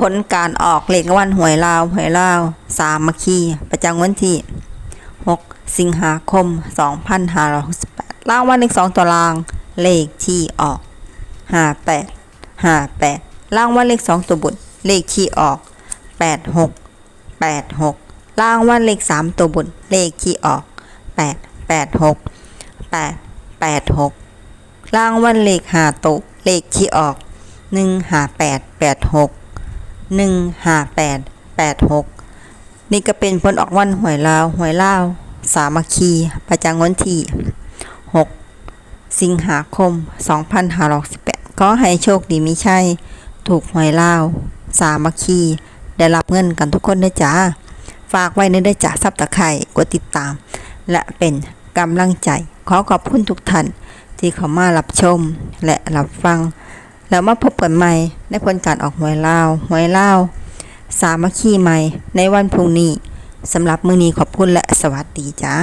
ผลการออกเลขรางวัลหวยลาวหวยลาวสามคีประจำวันที่ 6 สิงหาคม 2568รางวัลเลข2ตัวรางเลขที่ออก 58 58รางวัลเลข2ตัวบนเลขที่ออก 86 86รางวัลเลข3ตัวบนเลขที่ออก 8 86 8 86รางวัลเลข5ตัวเลขที่ออก 158 86 ห้าแปดแปดหกนี่ก็เป็นผลออกวันหวยลาวหวยลาว สามัคคี ประจำวันที่หกสิงหาคมสองพันห้าร้อยสิบแปดก็ให้โชคดีมิใช่ ถูกหวยลาว สามัคคี ได้รับเงินกันทุกคนนะจ๊ะฝากไว้ในได้จ้ะซับตะไคร่กดติดตาม และเป็นกำลังใจ ขอขอบคุณทุกท่านที่เข้ามารับชมและรับฟัง แล้วมาพบกันใหม่ในผลการออกหวยลาวหวยลาสามัคคีใหม่ในวันพรุ่งนี้สำหรับมื้อนี้ขอบคุณและสวัสดีจ้า